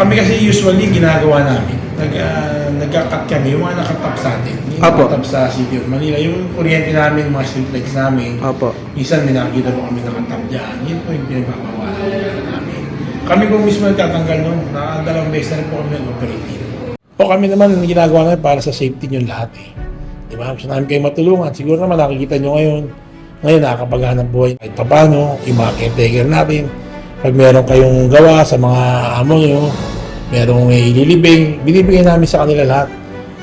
kami kasi usually ginagawa namin. Nag, uh, nagka-cut kami, yung mga nakatap sa atin. Yung Apo. nakatap sa City of Manila. Yung kuryente namin, mga street lights namin. Opo. Minsan may nakikita po kami nakatap dyan. Yun po yung pinagpapawalan namin. Kami po mismo nagtatanggal nun. Nakadalawang beses na rin po kami nag-operate dito. O kami naman, ang ginagawa namin para sa safety nyo lahat eh. Di ba? Gusto namin kayo matulungan. Siguro naman nakikita nyo ngayon, ngayon nakakapaghanap buhay kahit pa paano, yung mga caretaker natin. Pag meron kayong gawa sa mga amo nyo, merong ililibing, binibigay namin sa kanila lahat.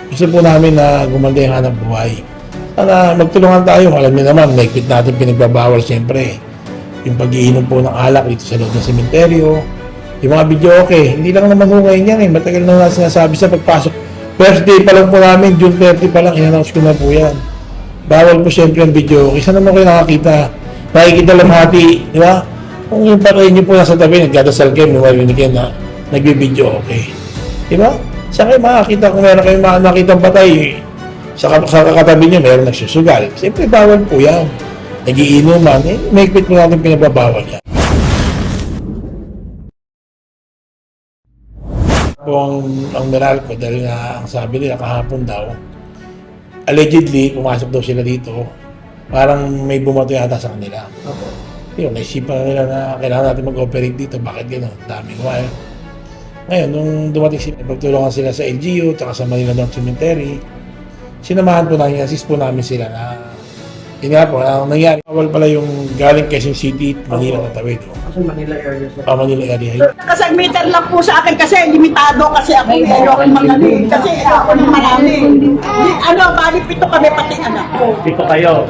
Gusto po namin na gumanda yung hanap buhay. Sana magtulungan tayo. Alam niyo naman, may quit natin pinagbabawal siyempre. Yung pag-iinom po ng alak dito sa loob ng sementeryo. Yung mga video okay, hindi lang naman ho ngayon yan eh. Matagal na nga sinasabi sa pagpasok. First day pa lang po namin, June 30 pa lang, in-announce ko na po yan. Bawal po siyempre ang video okay. Naman kayo nakakita? Nakikita lang hati, di ba? Kung yung patay niyo po nasa tabi, nagdadasal kayo, may marinig kayo na nagbibideo okay. Di ba? Saan kayo makakita kung meron kayong mga nakitang patay, sa, sa katabi niyo meron nagsusugal. Siyempre bawal po yan. Nagiinuman, eh, may quit mo natin pinababawal yan. po ang, ang Meralco dahil nga ang sabi nila kahapon daw, allegedly, pumasok daw sila dito, parang may bumato yata sa kanila. Yun, naisipan nila na kailangan natin mag-operate dito. Bakit gano'n? Daming wire. Ngayon, nung dumating sila, pagtulungan sila sa LGU, tsaka sa Manila North Cemetery, sinamahan po namin, assist po namin sila na yun nga po, ang nangyari, awal pala yung galing Quezon City, Manila tatawid. Kasi Manila area sir. Pa Manila area. Kasagmitan lang po sa akin kasi limitado kasi ako eh. Ayoko ng mga. Kasi ako ng marami. Ano, bali pito kami pati anak ko. Dito kayo,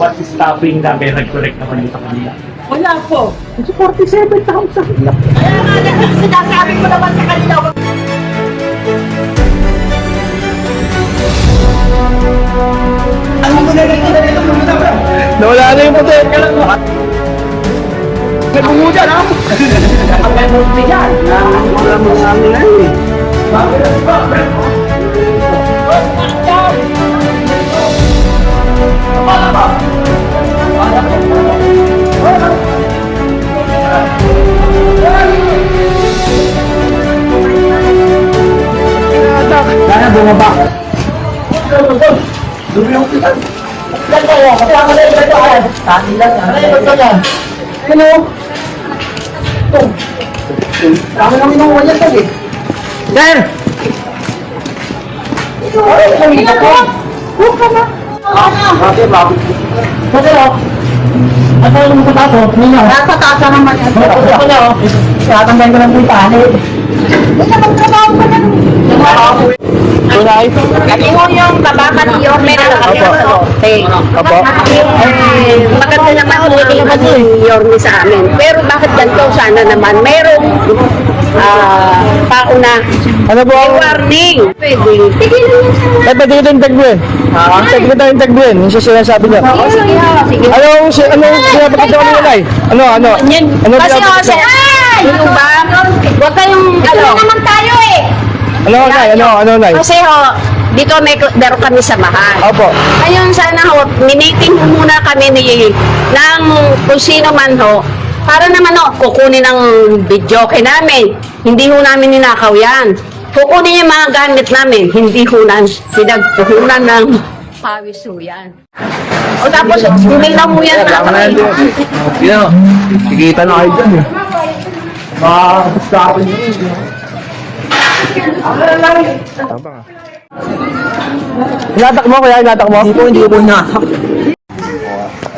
what is stopping na may nag-collect naman dito kanila? Wala po. 47,000. Kaya nga, sinasabi ko naman sa kanila, Hello? Dami namin ng wala tag eh. Sir! Ay, kumita ko. Huwag na. Bakit, bakit? Bakit ako? Ano yung matato? Ninyo? Nakatasa naman yan. Ako na ako. Tatanggayin ko lang po yung tali. Basta magtrabaho ka na. Tunay. Mo yung tabakan niyo, meron na kayo sa lote. Apo. Eh, maganda naman po yung yorme sa amin. Pero bakit ganito sana naman? Merong ah, pauna. Ano po May ang... warning. Pwede. Tigilan niyo siya. Eh, pwede ko tayong tagbuin. Ha? Pwede ko tayong tagbuin. Yung sa sinasabi niya. Oo, sige. Sige. Ano ang si ano pinapakita ko nila ay? Ano ano? Ano Kasi o, pinapakita? sir, yung ba? Huwag kayong, ano, naman tayo eh. Ano nay? Ano ano nay? Kasi ho, dito may meron kami samahan. Opo. Ngayon sana ho, miniting ho muna kami ni ng kung sino man ho para naman ho, kukunin ng video kay namin. Hindi ho namin ninakaw yan. Kukunin yung mga gamit namin. Hindi ho na pinagpuhunan ng pawis ho yan. O tapos, hindi na mo yan na yan. Yan. Kikita na kayo dyan. eh. Makakastapin nyo. Tama ka. Inatak mo kaya inatak mo? Hindi po, hindi po inatak.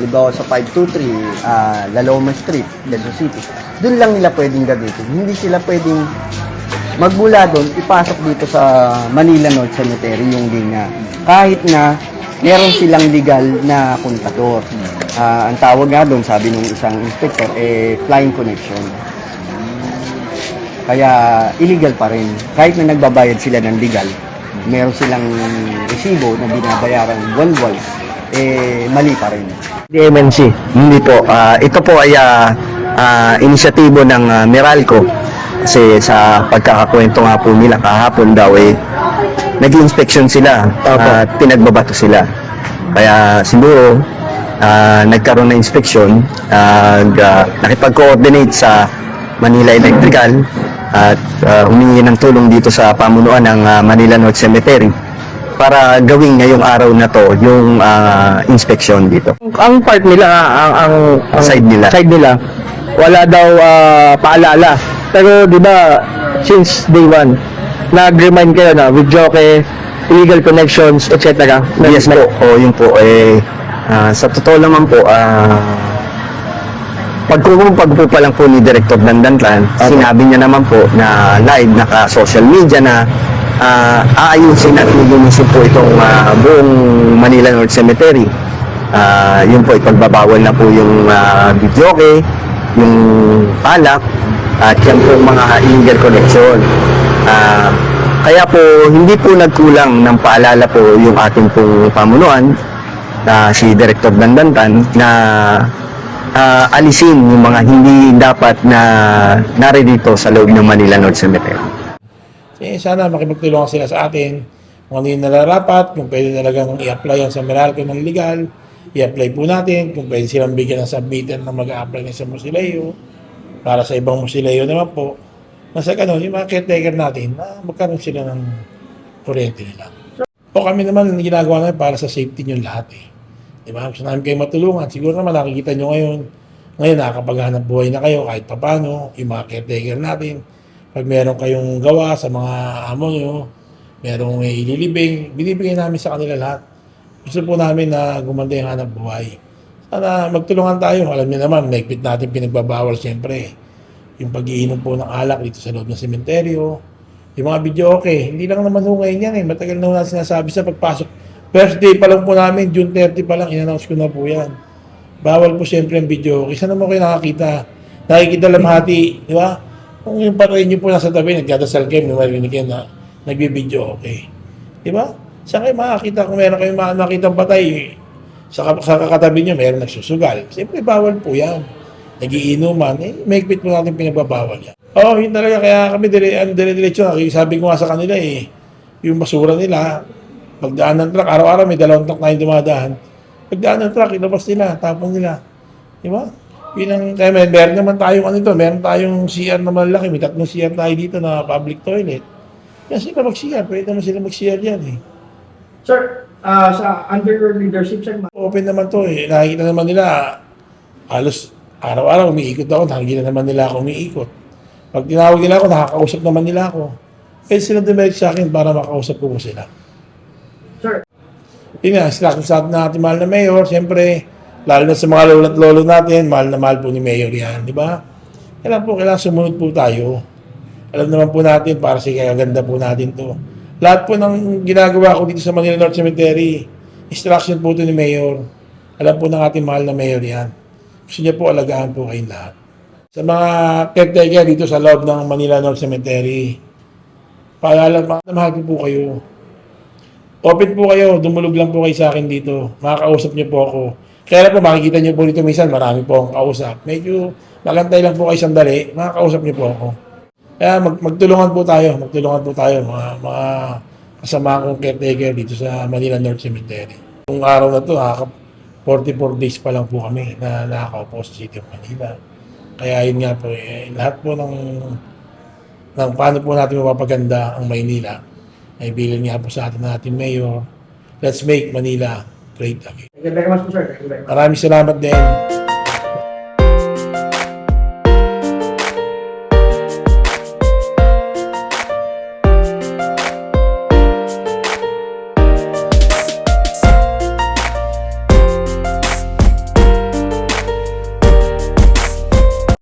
halimbawa sa 523, ah Laloma Street, Quezon City, doon lang nila pwedeng gamitin. Hindi sila pwedeng magmula doon, ipasok dito sa Manila North Cemetery yung linya. Kahit na meron silang legal na kontador. Ah, ang tawag nga doon, sabi nung isang inspector, eh, flying connection. Kaya illegal pa rin. Kahit na nagbabayad sila ng legal, meron silang resibo na binabayaran buwan-buwan, eh, mali pa rin. DMNC. Hindi po. Ah, ito po ay ah, ah, inisyatibo ng ah, Meralco. Kasi sa pagkakakwento nga po nila kahapon daw eh, nag-inspection sila at pinagbabato sila. Kaya siguro ah, nagkaroon ng inspection, nag, ah, nakipag-coordinate sa Manila Electrical at ah, humingi ng tulong dito sa pamunuan ng ah, Manila North Cemetery para gawin ngayong araw na to yung ah, inspection dito. Ang part nila, ang, ang, ang Side nila. side nila, wala daw ah, paalala. Pero di ba, since day one, nag-remind kayo na with joke, illegal connections, etc. Yes po, o yun po, eh, ah, sa totoo naman po, ah, pagkukupag po pa lang po ni Director Dandantan, sinabi niya naman po na live, naka-social media na ah, aayusin at lilinisin po itong ah, buong Manila North Cemetery. Ah, yun po, ipagbabawal na po yung uh, videoke, yung palak, at yan po yung mga illegal connection. Ah, kaya po, hindi po nagkulang ng paalala po yung ating pong pamunuan na si Director Dandantan na ah, alisin yung mga hindi dapat na naririto sa loob ng Manila North Cemetery. Eh, sana makipagtulungan sila sa atin kung ano yung nararapat, kung pwede talagang i-apply yan sa Meralco ng legal, i-apply po natin, kung pwede silang bigyan ng submitter na mag-a-apply sa Musileo, para sa ibang Musileo naman po, nasa ganun, yung mga caretaker natin, na magkaroon sila ng kuryente nila. O kami naman, ginagawa namin para sa safety nyo lahat eh. Di ba? Gusto namin kayo matulungan. Siguro naman nakikita nyo ngayon, ngayon nakakapaghanap buhay na kayo kahit papano, yung mga caretaker natin. Pag meron kayong gawa sa mga amo nyo, merong ililibing, binibigay namin sa kanila lahat. Gusto po namin na gumanda yung hanap buhay. Sana magtulungan tayo. Alam niyo naman, naigpit natin pinagbabawal siyempre. Yung pag-iinom po ng alak dito sa loob ng sementeryo. Yung mga video okay. Hindi lang naman ho ngayon yan eh. Matagal na ho na sinasabi sa pagpasok. First day pa lang po namin, June 30 pa lang, in-announce ko na po yan. Bawal po siyempre ang video. Saan naman kayo nakakita? Nakikita lang hati, di ba? Kung yung patay niyo po nasa tabi, nagdadasal kayo, may marinig kayo na nagbibideo okay. Di ba? Saan kayo makakita kung meron kayong ma- makitang patay, sa, ka- sa kakatabi niyo, meron nagsusugal. Siyempre, bawal po yan. Nagiinuman, eh, may po natin pinagbabawal yan. Oo, oh, yun talaga. Kaya kami, dire, ano, dire-diretso, sabi ko nga sa kanila eh, yung basura nila, pagdaan ng truck, araw-araw may dalawang truck na yung dumadaan. Pagdaan ng truck, ilabas nila, tapon nila. Di ba? Yun ang, kaya may, meron naman tayong ano ito, meron tayong CR na malaki, may tatlong CR tayo dito na public toilet. Kaya sila mag-CR, pwede naman sila mag-CR yan eh. Sir, ah, sa under your leadership, sir, Open naman to eh. Nakikita naman nila, halos araw-araw umiikot ako, nakikita naman nila ako umiikot. Pag tinawag nila ako, nakakausap naman nila ako. Kaya sila dumalik sa akin para makausap ko po sila. Yun nga, atin ng ating mahal na mayor, siyempre, lalo na sa mga lolo at lolo natin, mahal na mahal po ni mayor yan, di ba? Kailangan po, kailangan sumunod po tayo. Alam naman po natin, para sa kaganda po natin to. Lahat po ng ginagawa ko dito sa Manila North Cemetery, instruction po to ni mayor. Alam po ng ating mahal na mayor yan. Gusto niya po alagaan po kayong lahat. Sa mga caretaker dito sa loob ng Manila North Cemetery, paalala, mahal na ko po kayo. Open po kayo, dumulog lang po kayo sa akin dito. Makakausap niyo po ako. Kaya po makikita niyo po dito minsan, marami po akong kausap. Medyo magantay lang po kayo sandali, makakausap niyo po ako. Kaya mag, magtulungan po tayo, magtulungan po tayo mga, mga kasama kong caretaker dito sa Manila North Cemetery. Kung araw na to, nakaka 44 days pa lang po kami na nakakaupo sa City of Manila. Kaya yun nga po, eh, lahat po ng, ng paano po natin mapapaganda ang Maynila ay bilin nga po sa atin ng ating mayor. Let's make Manila great again. thank you very much sir. Thank you very much. Maraming salamat din.